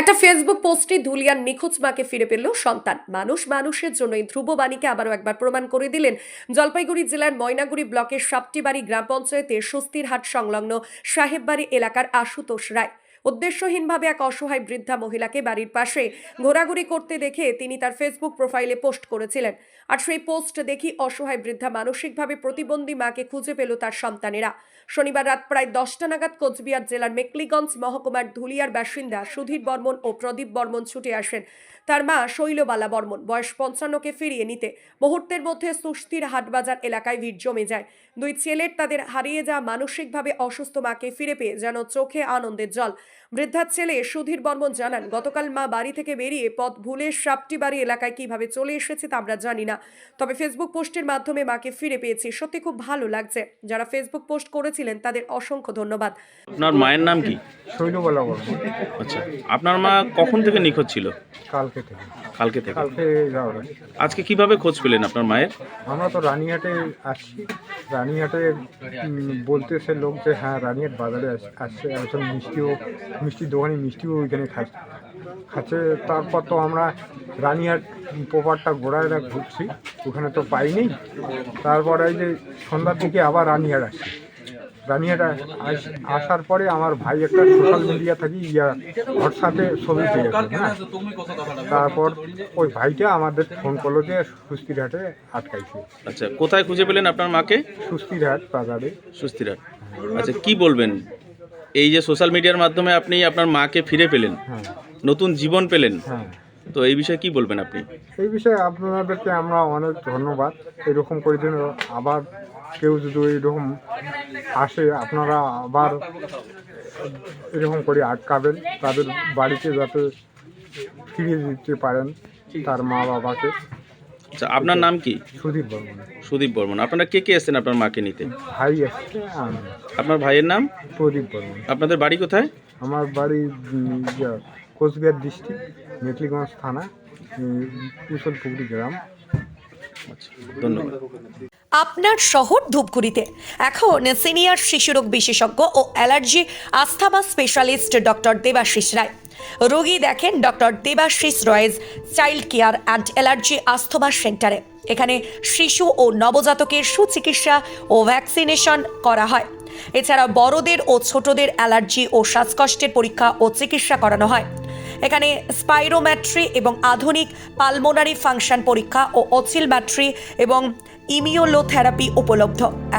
একটা ফেসবুক পোস্টে ধুলিয়ার নিখোঁজ মাকে ফিরে পেল সন্তান। মানুষ মানুষের জন্য এই ধ্রুব বাণীকে আবারও একবার প্রমাণ করে দিলেন জলপাইগুড়ি জেলার ময়নাগুড়ি ব্লকের সাপটিবাড়ি গ্রাম পঞ্চায়েতের স্বস্তির হাট সংলগ্ন সাহেববাড়ি এলাকার আশুতোষ রায়। উদ্দেশ্যহীনভাবে এক অসহায় বৃদ্ধা মহিলাকে বাড়ির পাশে ঘোরাঘুরি করতে দেখে তিনি তার ফেসবুক প্রোফাইলে পোস্ট করেছিলেন। আর সেই পোস্ট দেখি অসহায় বৃদ্ধা মানসিকভাবে প্রতিবন্ধী মাকে খুঁজে পেল তার সন্তানেরা। শনিবার রাত প্রায় দশটা নাগাদ কোচবিহার জেলার মেকলিগঞ্জ মহকুমার ধুলিয়ার বাসিন্দা সুধীর বর্মন ও প্রদীপ বর্মন ছুটে আসেন। তার মা শৈলবালা বর্মন বয়স পঞ্চান্নকে ফিরিয়ে নিতে। মুহূর্তের মধ্যে সুস্থির হাটবাজার এলাকায় ভিড় জমে যায়। দুই ছেলের তাদের হারিয়ে যাওয়া মানসিকভাবে অসুস্থ মাকে ফিরে পেয়ে যেন চোখে আনন্দের জল বৃদ্ধার ছেলে সুধীর বর্মন জানান গতকাল মা বাড়ি থেকে বেরিয়ে পথ ভুলে সাপটি বাড়ি এলাকায় কীভাবে চলে এসেছে তা আমরা জানি না। তবে ফেসবুক পোস্টের মাধ্যমে মাকে ফিরে পেয়েছি। সত্যি খুব ভালো লাগছে। যারা ফেসবুক পোস্ট করেছিলেন তাদের অসংখ্য ধন্যবাদ। আপনার মায়ের নাম কি? শৈলবেলা আচ্ছা। আপনার মা কখন থেকে নিখোঁজ ছিল? কালকে থেকে। কালকে থেকে? কালকে যাওয়ার আজকে কীভাবে খোঁজ পেলেন আপনার মায়ের? আমরা তো রানিহাটে আসছি। রানিহাটে উম, বলতেছে লোক যে হ্যাঁ রানিহাট বাজারে আস- আসছে। একজন মিষ্টিও মিষ্টির দোকানে মিষ্টিও ওইখানে খাচ্ছে খাচ্ছে। তারপর তো আমরা রানিহাট পোপারটা ঘোরায় ঘুরছি। ওখানে তো পাইনি। তারপরে এই যে সন্ধ্যার দিকে আবার রানিহাট আসছি। রানিহাট আস- আসার পরে আমার ভাই একটা সোশ্যাল মিডিয়া থেকে ইয়া হোয়াটসঅ্যাপে ছবি পেয়েছে হ্যাঁ। তারপর ওই ভাইটা আমাদের ফোন করল যে সুস্থিরহাটে আটকাইছে। আচ্ছা কোথায় খুঁজে পেলেন আপনার মাকে? সুস্থিরহাট বাজারে। সুস্থিরহাট। আচ্ছা কি বলবেন? এই যে সোশ্যাল মিডিয়ার মাধ্যমে আপনি আপনার মাকে ফিরে পেলেন হ্যাঁ। নতুন জীবন পেলেন হ্যাঁ। তো এই বিষয়ে কি বলবেন আপনি? এই বিষয়ে আপনাদেরকে আমরা অনেক ধন্যবাদ। এরকম করে যেন আবার কেউ যদি এরকম আসে আপনারা আবার এরকম করে আটকাবেন তাদের বাড়িতে যাতে ফিরিয়ে দিতে পারেন তার মা বাবাকে। আচ্ছা আপনার নাম কি? সুদীপ বর্মন। সুদীপ বর্মন। আপনারা কে কে এসেছেন আপনার মাকে নিতে? ভাই এসছে আপনার ভাইয়ের নাম? প্রদীপ বর্মন। আপনাদের বাড়ি কোথায়? আমার বাড়ি কোচবিহার ডিস্ট্রিক্ট মেটলিগঞ্জ থানা কুশলপুকুরি গ্রাম। ধন্যবাদ। আপনার শহর ধূপগুড়িতে। এখন সিনিয়র শিশুরোগ বিশেষজ্ঞ ও allergy asthma specialist doctor Debashis Roy. রোগী দেখেন doctor Debashis Roy's child care and allergy asthma সেন্টারে। এখানে শিশু ও নবজাতকের সুচিকিৎসা ও ভ্যাকসিনেশন করা হয়। এছাড়া বড়দের ও ছোটদের অ্যালার্জি ও শ্বাসকষ্টের পরীক্ষা ও চিকিৎসা করানো হয়। এখানে স্পাইরোম্যাট্রি এবং আধুনিক পালমোনারি ফাংশন পরীক্ষা ও অসিলম্যাট্রি এবং ইমিওলোথেরাপি উপলব্ধ।